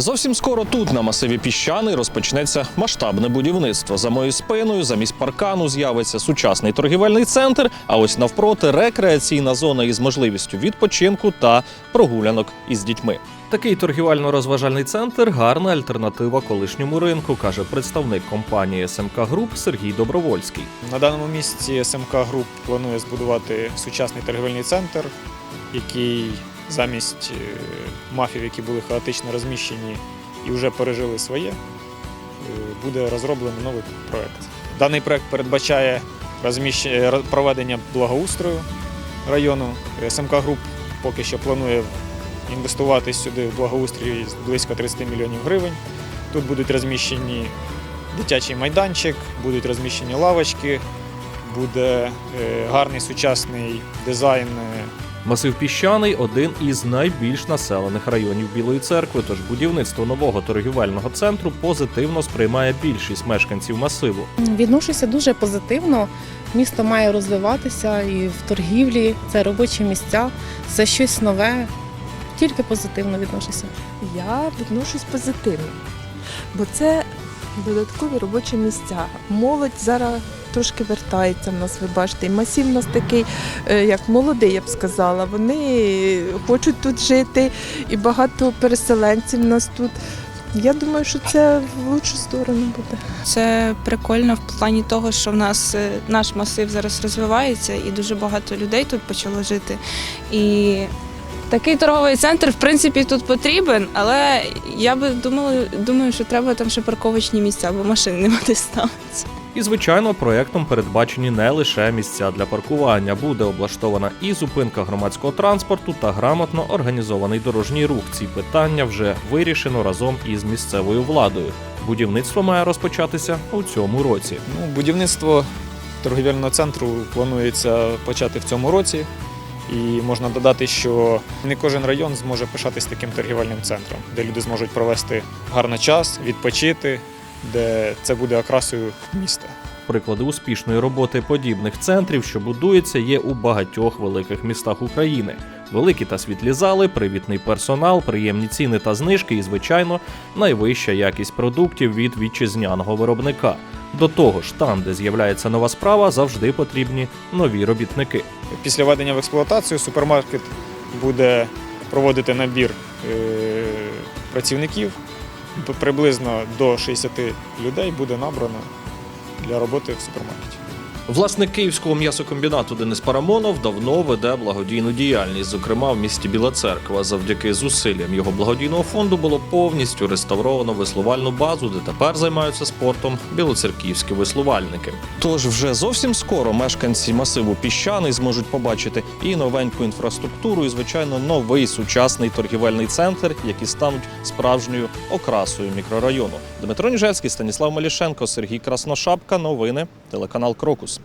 Зовсім скоро тут, на масиві піщаний, розпочнеться масштабне будівництво. За моєю спиною замість паркану з'явиться сучасний торгівельний центр. А ось навпроти рекреаційна зона із можливістю відпочинку та прогулянок із дітьми. Такий торгівельно-розважальний центр гарна альтернатива колишньому ринку, каже представник компанії СМК Груп Сергій Добровольський. На даному місці СМК Груп планує збудувати сучасний торгівельний центр, який замість е, мафів, які були хаотично розміщені і вже пережили своє, е, буде розроблений новий проект. Даний проект передбачає розміщення, ро- проведення благоустрою району. СМК Груп поки що планує інвестувати сюди в благоустрій близько 30 мільйонів гривень. Тут будуть розміщені дитячий майданчик, будуть розміщені лавочки, буде е, гарний сучасний дизайн. Масив піщаний один із найбільш населених районів Білої церкви. Тож будівництво нового торгівельного центру позитивно сприймає більшість мешканців масиву. Відношуся дуже позитивно. Місто має розвиватися і в торгівлі, це робочі місця, це щось нове. Тільки позитивно відношуся. Я відношусь позитивно, бо це додаткові робочі місця. Молодь зараз трошки вертається в нас, ви бачите. І масів у нас такий, е, як молодий, я б сказала. Вони хочуть тут жити, і багато переселенців у нас тут. Я думаю, що це в лучшу сторону буде. Це прикольно в плані того, що в нас е, наш масив зараз розвивається і дуже багато людей тут почало жити. І такий торговий центр, в принципі, тут потрібен, але я би думала, думаю, що треба там ще парковочні місця, бо машини нема де ставитися. І, звичайно, проектом передбачені не лише місця для паркування. Буде облаштована і зупинка громадського транспорту та грамотно організований дорожній рух. Ці питання вже вирішено разом із місцевою владою. Будівництво має розпочатися у цьому році. Ну, будівництво торгівельного центру планується почати в цьому році. І можна додати, що не кожен район зможе пишатись таким торгівельним центром, де люди зможуть провести гарний час, відпочити, де це буде окрасою міста. Приклади успішної роботи подібних центрів, що будуються, є у багатьох великих містах України. Великі та світлі зали, привітний персонал, приємні ціни та знижки і, звичайно, найвища якість продуктів від вітчизняного виробника. До того ж, там, де з'являється нова справа, завжди потрібні нові робітники. Після введення в експлуатацію супермаркет буде проводити набір е, працівників. Приблизно до 60 людей буде набрано для роботи в супермаркеті. Власник київського м'ясокомбінату Денис Парамонов давно веде благодійну діяльність, зокрема в місті Біла Церква. Завдяки зусиллям його благодійного фонду було повністю реставровано веслувальну базу, де тепер займаються спортом білоцерківські веслувальники. Тож вже зовсім скоро мешканці масиву піщаний зможуть побачити і новеньку інфраструктуру, і звичайно новий сучасний торгівельний центр, які стануть справжньою окрасою мікрорайону. Дмитро Ніжельський, Станіслав Малішенко, Сергій Красношапка. Новини телеканал Крокус.